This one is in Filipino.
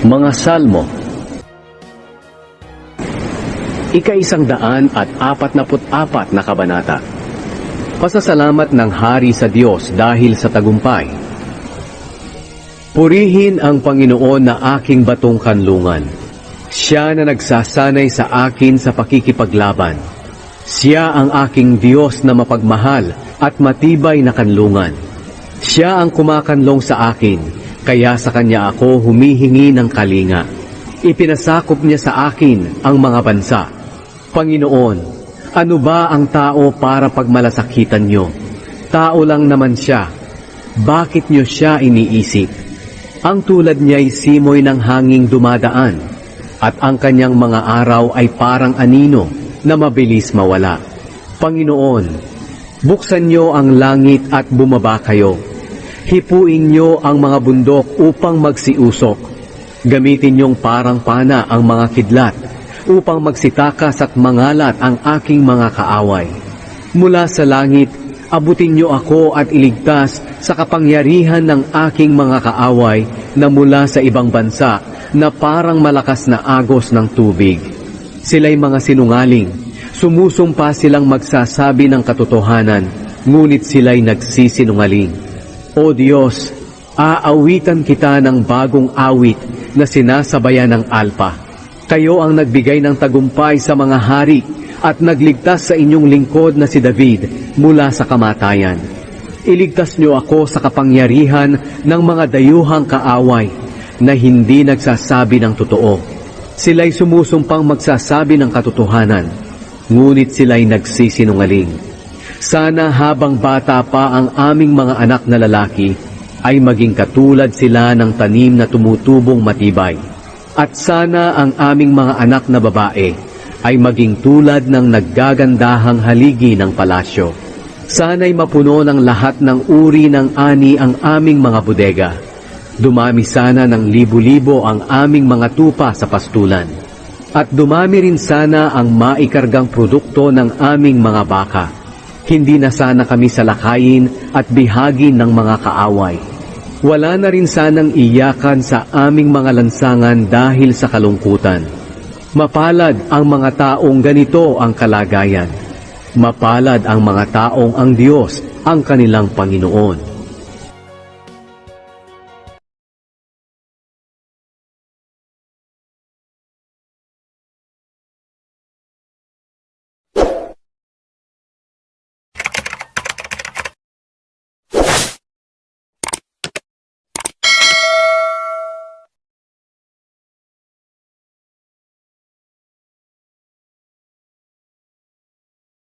Mga Salmo Ika-isang daan at apat na apat na kabanata Pasasalamat ng hari sa Diyos dahil sa tagumpay. Purihin ang Panginoon na aking batong kanlungan. Siya na nagsasanay sa akin sa pakikipaglaban. Siya ang aking Diyos na mapagmahal at matibay na kanlungan. Siya ang kumakanlong sa akin, kaya sa kanya ako humihingi ng kalinga. Ipinasakop niya sa akin ang mga bansa. Panginoon, ano ba ang tao para pagmalasakitan niyo? Tao lang naman siya. Bakit niyo siya iniisip? Ang tulad niya'y simoy ng hanging dumadaan, at ang kanyang mga araw ay parang anino na mabilis mawala. Panginoon, buksan niyo ang langit at bumaba kayo. Hipuin niyo ang mga bundok upang magsiusok. Gamitin niyong parang pana ang mga kidlat upang magsitakas at mangalat ang aking mga kaaway. Mula sa langit, abutin niyo ako at iligtas sa kapangyarihan ng aking mga kaaway na mula sa ibang bansa na parang malakas na agos ng tubig. Sila'y mga sinungaling, sumusumpa silang magsasabi ng katotohanan, ngunit sila'y nagsisinungaling. O Diyos, aawitan kita ng bagong awit na sinasabayan ng alpa. Kayo ang nagbigay ng tagumpay sa mga hari at nagligtas sa inyong lingkod na si David mula sa kamatayan. Iligtas niyo ako sa kapangyarihan ng mga dayuhang kaaway na hindi nagsasabi ng totoo. Sila'y sumusumpang magsasabi ng katotohanan, ngunit sila'y nagsisinungaling. Sana habang bata pa ang aming mga anak na lalaki, ay maging katulad sila ng tanim na tumutubong matibay. At sana ang aming mga anak na babae ay maging tulad ng naggagandahang haligi ng palasyo. Sana'y mapuno ng lahat ng uri ng ani ang aming mga bodega. Dumami sana ng libo-libo ang aming mga tupa sa pastulan. At dumami rin sana ang maikargang produkto ng aming mga baka. Hindi na sana kami salakayin at bihagi ng mga kaaway. Wala na rin sanang iyakan sa aming mga lansangan dahil sa kalungkutan. Mapalad ang mga taong ganito ang kalagayan. Mapalad ang mga taong ang Diyos ang kanilang Panginoon.